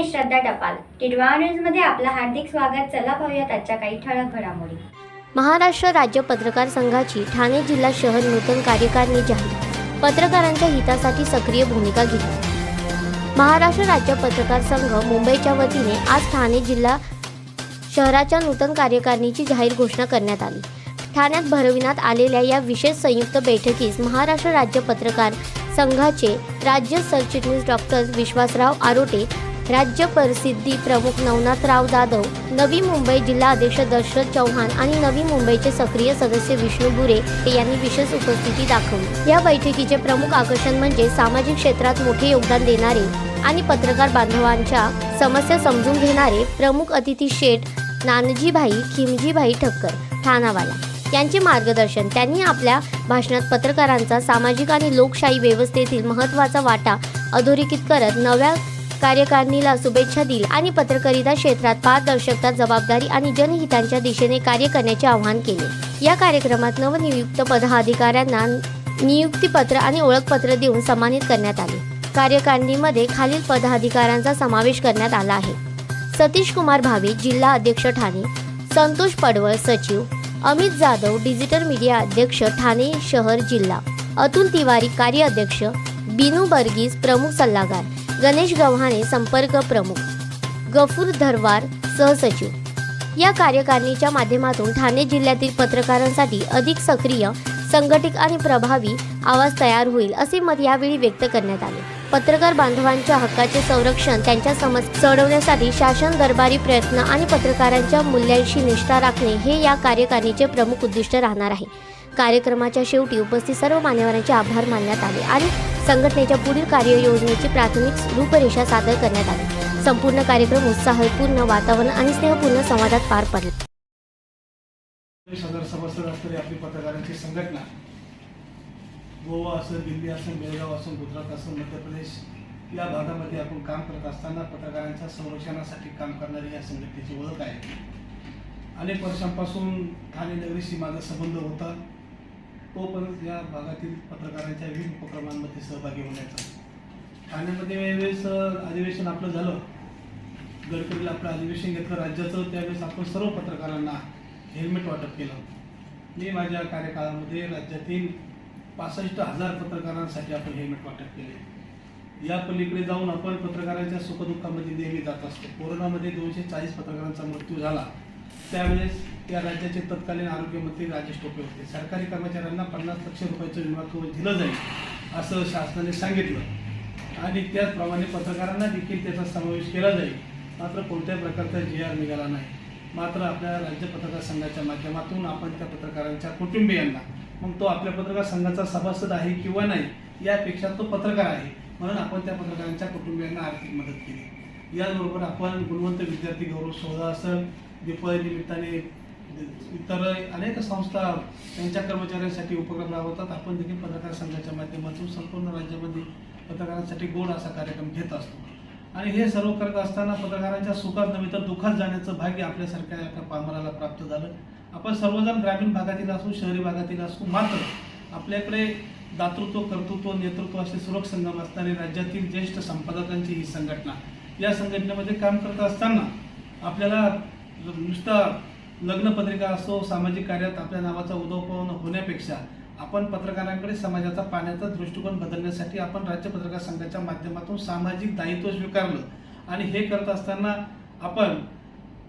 मी श्रद्धा टपाल. टिडवा न्यूजमध्ये आपलं हार्दिक स्वागत. चला पाहूयात आजच्या काही ठळक घडामोडी. महाराष्ट्र राज्य पत्रकार संघाची ठाणे जिल्हा शहर नूतन कार्यकारिणी जाहीर. पत्रकारांच्या हितासाठी सक्रिय भूमिका घेतली. महाराष्ट्र राज्य पत्रकार संघ मुंबईच्या वतीने आज ठाणे जिल्हा शहराच्या नूतन कार्यकारिणीची जाहीर घोषणा करण्यात आली. ठाण्यात भरविण्यात आलेल्या या विशेष संयुक्त बैठकीस महाराष्ट्र राज्य पत्रकार संघाचे राज्य सरचिटणीस डॉक्टर विश्वासराव आरोटे राज्य प्रसिद्धी प्रमुख नवनाथराव जाधव नवी मुंबई जिल्हा अध्यक्ष दशरथ चव्हाण आणि नवी मुंबईचे सक्रिय सदस्य विष्णू बुरे यांनी विशेष उपस्थिती दाखवली. या बैठकीचे प्रमुख आकर्षण म्हणजे सामाजिक क्षेत्रात मोठे योगदान देणारे आणि पत्रकार बांधवांच्या समस्या समजून घेणारे प्रमुख अतिथी शेठ नानजीभाई खिमजीभाई ठक्कर ठाणावाला. यांचे मार्गदर्शन त्यांनी आपल्या भाषणात पत्रकारांचा सामाजिक आणि लोकशाही व्यवस्थेतील महत्त्वाचा वाटा अधोरेखित करत नव्या कार्यकारिणीला शुभेच्छा दिली आणि पत्रकारिता क्षेत्रात पारदर्शकता जबाबदारी आणि जनहितांच्या दिशेने कार्य करण्याचे आवाहन केले. या कार्यक्रमात नवनियुक्त पदाधिकाऱ्यांना नियुक्तीपत्र आणि ओळखपत्र देऊन सन्मानित करण्यात आले. कार्यकारिणीमध्ये खालील पदाधिकाऱ्यांचा समावेश करण्यात आला आहे. सतीश कुमार भावे जिल्हा अध्यक्ष ठाणे. संतोष पडवळ सचिव. अमित जाधव डिजिटल मीडिया अध्यक्ष ठाणे शहर जिल्हा. अतुल तिवारी कार्य अध्यक्ष. बिनू बर्गीस प्रमुख सल्लागार. गणेश गव्हाणे संपर्क प्रमुख. गफूर धरवार सहसचिव. या कार्यकारिणीच्या माध्यमातून ठाणे जिल्ह्यातील पत्रकारांसाठी अधिक सक्रिय संघटित आणि प्रभावी आवाज तयार होईल असे मत यावेळी व्यक्त करण्यात आले. पत्रकार बांधवांच्या हक्काचे संरक्षण त्यांच्या समस्या सोडवण्यासाठी शासन दरबारी प्रयत्न आणि पत्रकारांच्या मूल्यांशी निष्ठा राखणे हे या कार्यकारिणीचे प्रमुख उद्दिष्ट राहणार आहे. कार्यक्रमाच्या शेवटी उपस्थित सर्व मान्यवरांचे आभार मानण्यात आले आणि संघटनेच्या पुढील कार्ययोजनेची प्राथमिक रूपरेषा सादर करण्यात आली. संपूर्ण कार्यक्रम उत्साहपूर्ण वातावरण आणि स्नेहपूर्ण संवादात पार पडला. वीस सभासद असणारी आपली पत्रकारांची संघटना गोवा असं दिल्ली असं बेळगाव असं गुजरात असं मध्य प्रदेश या भागामध्ये आपण काम करत असताना पत्रकारांच्या संरक्षणासाठी काम करणारी या संघटनेची ओळख आहे. अनेक वर्षांपासून ठाणे नगरीशी माझा संबंध होता. तो पण या भागातील पत्रकारांच्या विविध उपक्रमांमध्ये सहभागी होण्याचा ठाण्यामध्ये वेळेस अधिवेशन आपलं झालं. गडकरीला आपलं अधिवेशन घेतलं. राज्याचं त्यावेळेस आपण सर्व पत्रकारांना हेल्मेट वाटप केलं मी माझ्या कार्यकाळामध्ये राज्यातील पासष्ट हजार पत्रकारांसाठी आपण हेल्मेट वाटप केले. या पलीकडे जाऊन आपण पत्रकारांच्या सुखदुःखामध्ये नेहमी जात असतो. कोरोनामध्ये दोनशे चाळीस पत्रकारांचा मृत्यू झाला. त्यावेळेस या राज्याचे तत्कालीन आरोग्यमंत्री राजेश टोपे होते. सरकारी कर्मचाऱ्यांना पन्नास लक्ष रुपयाचं विमा कवच दिलं जाईल असं शासनाने सांगितलं. आणि त्याचप्रमाणे पत्रकारांना देखील त्याचा समावेश केला जाईल. मात्र कोणत्याही प्रकारचा जी आर निघाला नाही. मात्र आपल्या राज्य पत्रकार संघाच्या माध्यमातून आपण त्या पत्रकारांच्या कुटुंबियांना मग तो आपल्या पत्रकार संघाचा सभासद आहे किंवा नाही यापेक्षा तो पत्रकार आहे म्हणून आपण त्या पत्रकारांच्या कुटुंबियांना आर्थिक मदत केली. याचबरोबर आपण गुणवंत विद्यार्थी गौरव सोहळा असं दिपावली निमित्ताने इतर अनेक संस्था त्यांच्या कर्मचाऱ्यांसाठी उपक्रम राबवतात. आपण देखील पत्रकार संघाच्या माध्यमातून संपूर्ण राज्यामध्ये पत्रकारांसाठी गोड असा कार्यक्रम घेत असतो. आणि हे सर्व करत असताना पत्रकारांच्या सुखात नव्हे तर दुःखात जाण्याचं भाग्य आपल्यासारख्या एका पामराला प्राप्त झालं. आपण सर्वजण ग्रामीण भागातील असू शहरी भागातील असू मात्र आपल्याकडे दातृत्व कर्तृत्व नेतृत्व असे सुरक्ष संगम असणारी राज्यातील ज्येष्ठ संपादकांची ही संघटना. या संघटनेमध्ये काम करत असताना आपल्याला नुसता लग्नपत्रिका असो सामाजिक कार्यात आपल्या नावाचा उदोपवन होण्यापेक्षा आपण पत्रकारांकडे समाजाचा पाण्याचा दृष्टिकोन बदलण्यासाठी आपण राज्य पत्रकार संघाच्या माध्यमातून सामाजिक दायित्व स्वीकारलं. आणि हे करत असताना आपण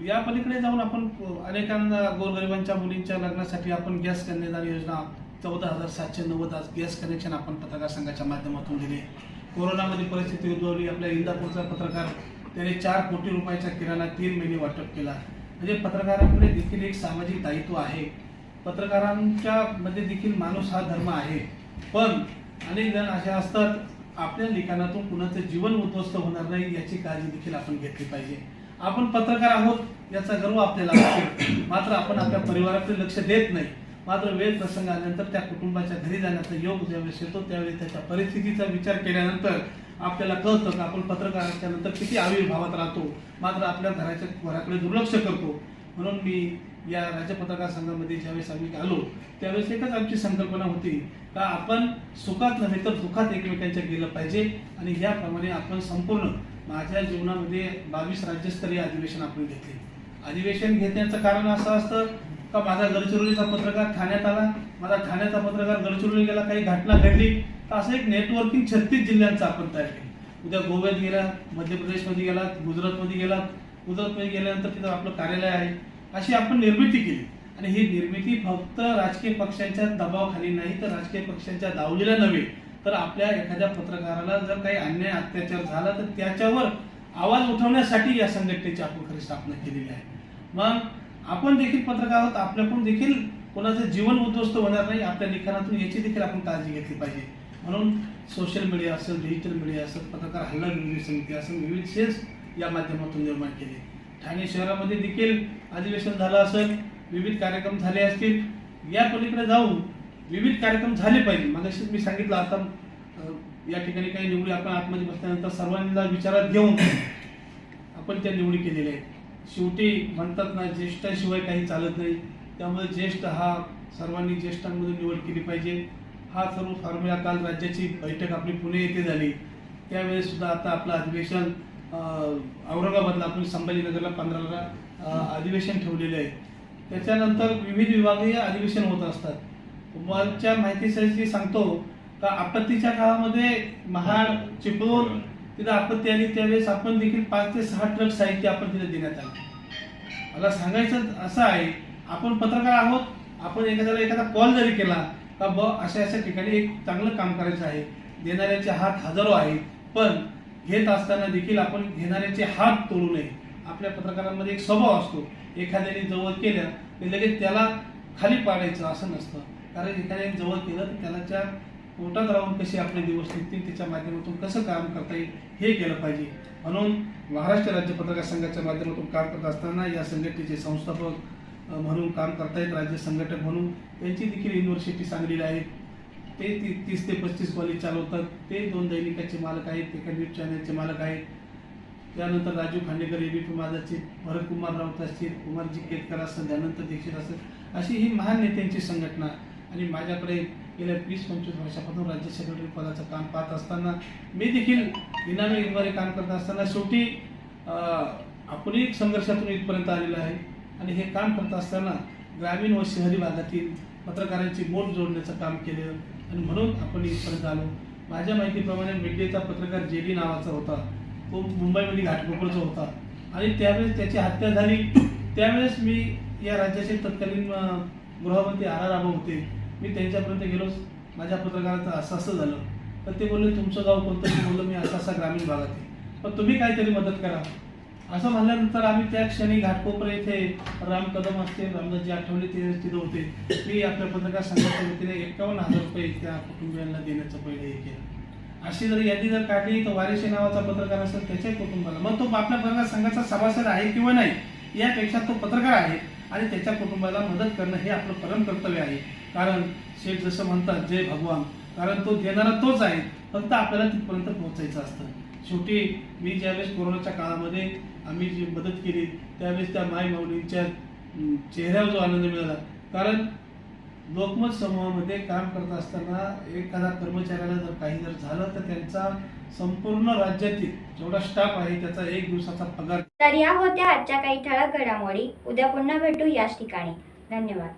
या पलीकडे जाऊन आपण अनेकांना गोरगरिबांच्या मुलींच्या लग्नासाठी आपण गॅस कन्यादान योजना चौदा हजार सातशे नव्वद आज गॅस कनेक्शन आपण पत्रकार संघाच्या माध्यमातून दिले. कोरोनामध्ये परिस्थिती उद्भवली. आपल्या इंदापूरचा पत्रकार त्याने चार कोटी रुपयाचा किराणा तीन महिने वाटप केला. म्हणजे पत्रकारांकडे देखील एक सामाजिक दायित्व आहे. पत्रकारांच्या मध्ये देखील माणूस हा धर्म आहे. पण अनेक जण असे असतात आपल्या लिखाणातून कुणाचं जीवन उद्ध्वस्त होणार नाही याची काळजी देखील आपण घेतली पाहिजे. आपण पत्रकार आहोत याचा गर्व आपल्याला मात्र आपण आपल्या परिवाराकडे लक्ष देत नाही. मात्र वेळ प्रसंग आल्यानंतर त्या कुटुंबाच्या घरी जाण्याचा योग ज्यावेळेस येतो त्यावेळी त्याच्या परिस्थितीचा विचार केल्यानंतर आपल्याला कळतं की आपण पत्रकाराच्या नंतर किती आविर्भावात राहतो. मात्र आपल्या घराच्या घराकडे दुर्लक्ष करतो. म्हणून मी या राज्य पत्रकार संघामध्ये ज्यावेळेस आम्ही आलो त्यावेळेस एकच आमची संकल्पना होती का आपण सुखात नव्हे तर दुःखात एकमेकांच्या गेलं पाहिजे आणि याप्रमाणे आपण संपूर्ण माझ्या जीवनामध्ये बावीस राज्यस्तरीय अधिवेशन आपण घेतले. अधिवेशन घेण्याचं कारण असं असतं का माझा गडचिरोलीचा पत्रकार ठाण्यात आला? माझा ठाण्याचा पत्रकार गडचिरोली गेला काही घटना घडली? तर असं एक नेटवर्किंग छत्तीस जिल्ह्यांचं आपण तयार केलं. उद्या गोव्यात गेला मध्य प्रदेशमध्ये गेलात गुजरातमध्ये गेलात गुजरातमध्ये गेल्यानंतर तिथं आपलं कार्यालय आहे. अशी आपण निर्मिती केली. आणि ही निर्मिती फक्त राजकीय पक्षांच्या दबावाखाली नाही तर राजकीय पक्षांच्या दावलीला नव्हे. तर आपल्या एखाद्या पत्रकाराला जर काही अन्याय अत्याचार झाला तर त्याच्यावर आवाज उठवण्यासाठी या संघटनेची आपण खरी स्थापना केलेली आहे. मग आपण देखील पत्रकार आहोत आपल्याकडून देखील कोणाचं जीवन उद्ध्वस्त होणार नाही आपल्या लिखाणातून याची देखील आपण काळजी घेतली पाहिजे. म्हणून सोशल मीडिया असेल डिजिटल मीडिया असेल पत्रकार हल्ला विरोधी समिती असेल विविध सेल्स या माध्यमातून निर्माण केले. ठाणे शहरामध्ये देखील अधिवेशन झालं असेल विविध कार्यक्रम झाले असतील या पलीकडे जाऊन विविध कार्यक्रम झाले पाहिजे. मगाशीच मी सांगितलं आता या ठिकाणी काही निवडी आपण आतमध्ये बसल्यानंतर सर्वांना विचारात घेऊन आपण त्या निवडी केलेल्या आहेत. शेवटी म्हणतात ना ज्येष्ठाशिवाय काही चालत नाही. त्यामुळे ज्येष्ठ हा सर्वांनी ज्येष्ठांमधून निवड केली पाहिजे. हा सर्व फॉर्म्युला काल राज्याची बैठक आपली पुणे येथे झाली. त्यावेळेस सुद्धा आता आपलं अधिवेशन औरंगाबादला आपण संभाजीनगरला पंधराला अधिवेशन ठेवलेले आहे. त्याच्यानंतर विविध विभागीय अधिवेशन होत असतात. माझ्या माहितीसाठी सांगतो का आपत्तीच्या काळामध्ये महाड चिपळूण तिथं आपत्ती आली त्यावेळेस आपण देखील पाच ते सहा ट्रक साहित्य आपण तिथे देण्यात आलं. मला सांगायचं असं आहे आपण पत्रकार आहोत आपण एखाद्याला एखादा कॉल जरी केला का ब अशा अशा ठिकाणी एक चांगलं काम करायचं आहे देणाऱ्याचे हात हजारो आहेत पण घेत असताना देखील आपण घेणाऱ्याचे हात तोडू नये. आपल्या पत्रकारांमध्ये एक स्वभाव असतो एखाद्याने जवळ केलं की लगेच त्याला खाली पाडायचं असं नसतं. कारण एखाद्याने जवळ केलं तर त्याला त्या पोटात राहून कसे आपले दिवस निघतील त्याच्या माध्यमातून कसं काम करता येईल हे केलं पाहिजे. म्हणून महाराष्ट्र राज्य पत्रकार संघाच्या माध्यमातून काम करत असताना या संघटनेचे संस्थापक म्हणून काम करतायत राज्य संघटक म्हणून त्यांची देखील युनिव्हर्सिटी सांगलेली आहे. ते ती तीस ते पस्तीस कॉलेज चालवतात. ते दोन दैनिकाचे मालक आहेत एका न्यूज चॅनलचे मालक आहेत. त्यानंतर राजू खांडेकर एबीपी माझाचे भरत कुमार राऊत असतील कुमारजी केतकर असतात दयानंद दीक्षित असतात अशी ही महान नेत्यांची संघटना. आणि माझ्याकडे गेल्या वीस पंचवीस वर्षापासून राज्य सेक्रेटरी पदाचं काम पाहत असताना मी देखील इनामी इनवारी काम करत असताना शेवटी आपण आपणही एक संघर्षातून इथपर्यंत आलेलं आहे. आणि हे काम करत असताना ग्रामीण व शहरी भागातील पत्रकारांची बोट जोडण्याचं काम केलं आणि म्हणून आपण इथपर्यंत आलो. माझ्या माहितीप्रमाणे मिडडेचा पत्रकार जे डी नावाचा होता. तो मुंबईमध्ये घाटकोपरचा होता. आणि त्यावेळेस त्याची हत्या झाली. त्यावेळेस मी या राज्याचे तत्कालीन गृहमंत्री आर आर राबा होते. मी त्यांच्यापर्यंत गेलो माझ्या पत्रकाराचं असं असं झालं. तर ते बोलले तुमचं गाव कोणतं? मी बोललो मी असा असा ग्रामीण भागात आहे. पण तुम्ही काहीतरी मदत करा. असं म्हणल्यानंतर आम्ही त्या क्षणी घाटकोपर येथे राम कदम असतील रामदासजी आठवले ते तिथं होते. मी आपल्या पत्रकार संघाच्या वतीने एकावन्न हजार रुपये त्या कुटुंबियांना देण्याचं पहिले हे केलं. अशी जर यादी जर काढली तर वारिशे नावाचा पत्रकार असेल त्याच्याही कुटुंबाला. मग तो आपल्या पत्रकार संघाचा सभासद आहे किंवा नाही यापेक्षा तो पत्रकार आहे आणि त्याच्या कुटुंबाला मदत करणं हे आपलं परम कर्तव्य आहे. कारण शेठ जसं म्हणतात जय भगवान. कारण तो देणारा तोच आहे फक्त आपल्याला तिथपर्यंत पोहोचायचं असतं. शेवटी मी ज्यावेळेस कोरोनाच्या काळामध्ये आम्ही जी मदत केली त्यावेळेस त्या माय माऊलींच्या चेहऱ्यावर जो आनंद मिळाला. कारण लोकमत समूहामध्ये काम करत असताना एखादा कर्मचाऱ्याला जर काही जर झालं तर त्यांचा संपूर्ण राज्यातील जेवढा स्टाफ आहे त्याचा एक दिवसाचा पगार तर या होत्या आजच्या काही ठळक घडामोडी. उद्या पुन्हा भेटू याच ठिकाणी. धन्यवाद.